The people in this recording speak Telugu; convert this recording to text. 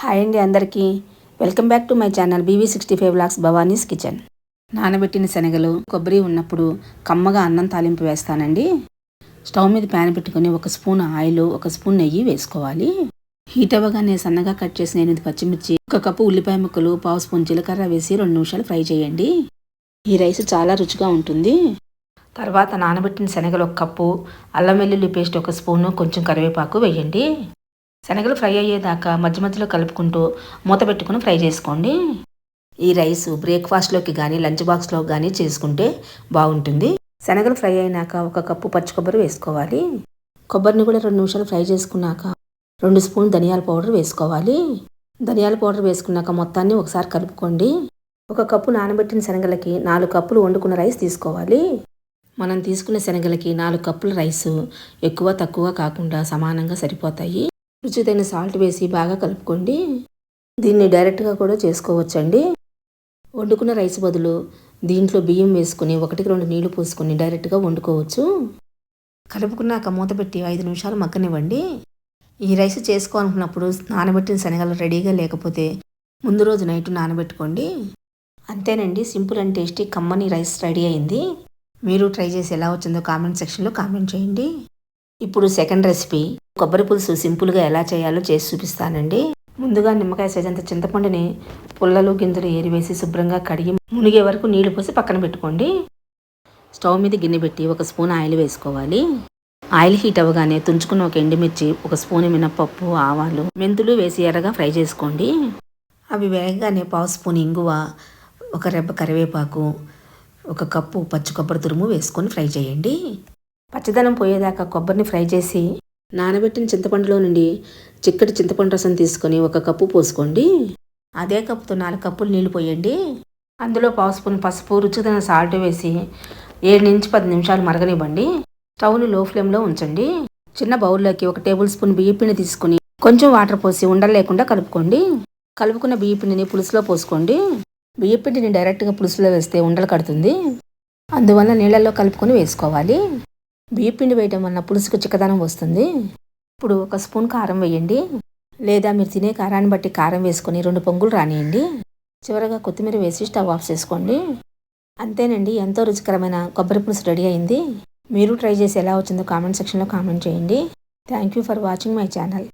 హాయ్ అండి అందరికీ. Welcome back to my channel BV sixty five lakhs Bhavani's kitchen. నానబెట్టిన శనగలు కొబ్బరి ఉన్నప్పుడు కమ్మగా అన్నం తాలింపు వేస్తానండి. స్టవ్ మీద ప్యాన్ పెట్టుకొని ఒక స్పూన్ ఆయిల్ ఒక స్పూన్ నెయ్యి వేసుకోవాలి. హీట్ అవ్వగానే సన్నగా కట్ చేసిన ఎనిమిది పచ్చిమిర్చి ఒక కప్పు ఉల్లిపాయ ముక్కలు పావు స్పూన్ జీలకర్ర వేసి రెండు నిమిషాలు ఫ్రై చేయండి. ఈ రైస్ చాలా రుచిగా ఉంటుంది. తర్వాత నానబెట్టిన శనగలు ఒక కప్పు అల్లం వెల్లుల్లి పేస్ట్ ఒక స్పూను కొంచెం కరివేపాకు వేయండి. శనగలు ఫ్రై అయ్యేదాకా మధ్య మధ్యలో కలుపుకుంటూ మూత పెట్టుకుని ఫ్రై చేసుకోండి. ఈ రైస్ బ్రేక్ఫాస్ట్లోకి కానీ లంచ్ బాక్స్లో కానీ చేసుకుంటే బాగుంటుంది. శనగలు ఫ్రై అయినాక ఒక కప్పు పచ్చి కొబ్బరి వేసుకోవాలి. కొబ్బరిని కూడా రెండు నిమిషాలు ఫ్రై చేసుకున్నాక రెండు స్పూన్ ధనియాల పౌడర్ వేసుకోవాలి. ధనియాల పౌడర్ వేసుకున్నాక మొత్తాన్ని ఒకసారి కలుపుకోండి. ఒక కప్పు నానబెట్టిన శనగలకి నాలుగు కప్పులు వండుకున్న రైస్ తీసుకోవాలి. మనం తీసుకున్న శనగలకి నాలుగు కప్పుల రైస్ ఎక్కువ తక్కువ కాకుండా సమానంగా సరిపోతాయి. రుచితైన సాల్ట్ వేసి బాగా కలుపుకోండి. దీన్ని డైరెక్ట్గా కూడా చేసుకోవచ్చండి. వండుకున్న రైస్ బదులు దీంట్లో బియ్యం వేసుకుని ఒకటికి రెండు నీళ్ళు పోసుకొని డైరెక్ట్గా వండుకోవచ్చు. కలుపుకున్నాక మూత పెట్టి ఐదు నిమిషాలు మగ్గనివ్వండి. ఈ రైస్ చేసుకోవాలనుకున్నప్పుడు నానబెట్టిన శనగలు రెడీగా లేకపోతే ముందు రోజు నైట్ నానబెట్టుకోండి. అంతేనండి సింపుల్ అండ్ టేస్టీ కమ్మని రైస్ రెడీ అయింది. మీరు ట్రై చేసి ఎలా వచ్చిందో కామెంట్ సెక్షన్లో కామెంట్ చేయండి. ఇప్పుడు సెకండ్ రెసిపీ కొబ్బరి పులుసు సింపుల్గా ఎలా చేయాలో చేసి చూపిస్తానండి. ముందుగా నిమ్మకాయ సేజంత చింతపండుని పుల్లలు గింజలు ఏరివేసి శుభ్రంగా కడిగి మునిగే వరకు నీళ్ళు పోసి పక్కన పెట్టుకోండి. స్టవ్ మీద గిన్నె పెట్టి ఒక స్పూన్ ఆయిల్ వేసుకోవాలి. ఆయిల్ హీట్ అవ్వగానే తుంచుకున్న ఒక ఎండుమిర్చి ఒక స్పూన్ మినపప్పు ఆవాలు మెంతులు వేసి ఎర్రగా ఫ్రై చేసుకోండి. అవి వేగగానే పావు స్పూన్ ఇంగువ ఒక రెబ్బ కరివేపాకు ఒక కప్పు పచ్చి కొబ్బరి తురుము వేసుకొని ఫ్రై చేయండి. పచ్చదనం పోయేదాకా కొబ్బరిని ఫ్రై చేసి నానబెట్టిన చింతపండులో నుండి చిక్కటి చింతపండు రసం తీసుకొని ఒక కప్పు పోసుకోండి. అదే కప్పుతో నాలుగు కప్పులు నీళ్ళు పోయండి. అందులో పావు స్పూన్ పసుపు రుచిదన సాల్ట్ వేసి ఏడు నుంచి పది నిమిషాలు మరగనివ్వండి. స్టవ్ని లో ఫ్లేమ్లో ఉంచండి. చిన్న బౌల్లోకి ఒక టేబుల్ స్పూన్ బియ్యపిండి తీసుకుని కొంచెం వాటర్ పోసి ఉండలు లేకుండా కలుపుకోండి. కలుపుకున్న బియ్యపిండిని పులుసులో పోసుకోండి. బియ్యపిండిని డైరెక్ట్గా పులుసులో వేస్తే ఉండలు కడుతుంది. అందువల్ల నీళ్ళల్లో కలుపుకొని వేసుకోవాలి. బియ్యపిండి వేయడం వల్ల పులుసుకు చిక్కదనం వస్తుంది. ఇప్పుడు ఒక స్పూన్ కారం వేయండి. లేదా మీరు తినే కారాన్ని బట్టి కారం వేసుకొని రెండు పొంగులు రానియండి. చివరగా కొత్తిమీర వేసి స్టవ్ ఆఫ్ చేసుకోండి. అంతేనండి ఎంతో రుచికరమైన కొబ్బరి పులుసు రెడీ అయింది. మీరు ట్రై చేసి ఎలా వచ్చిందో కామెంట్ సెక్షన్లో కామెంట్ చేయండి. Thank you for watching my channel.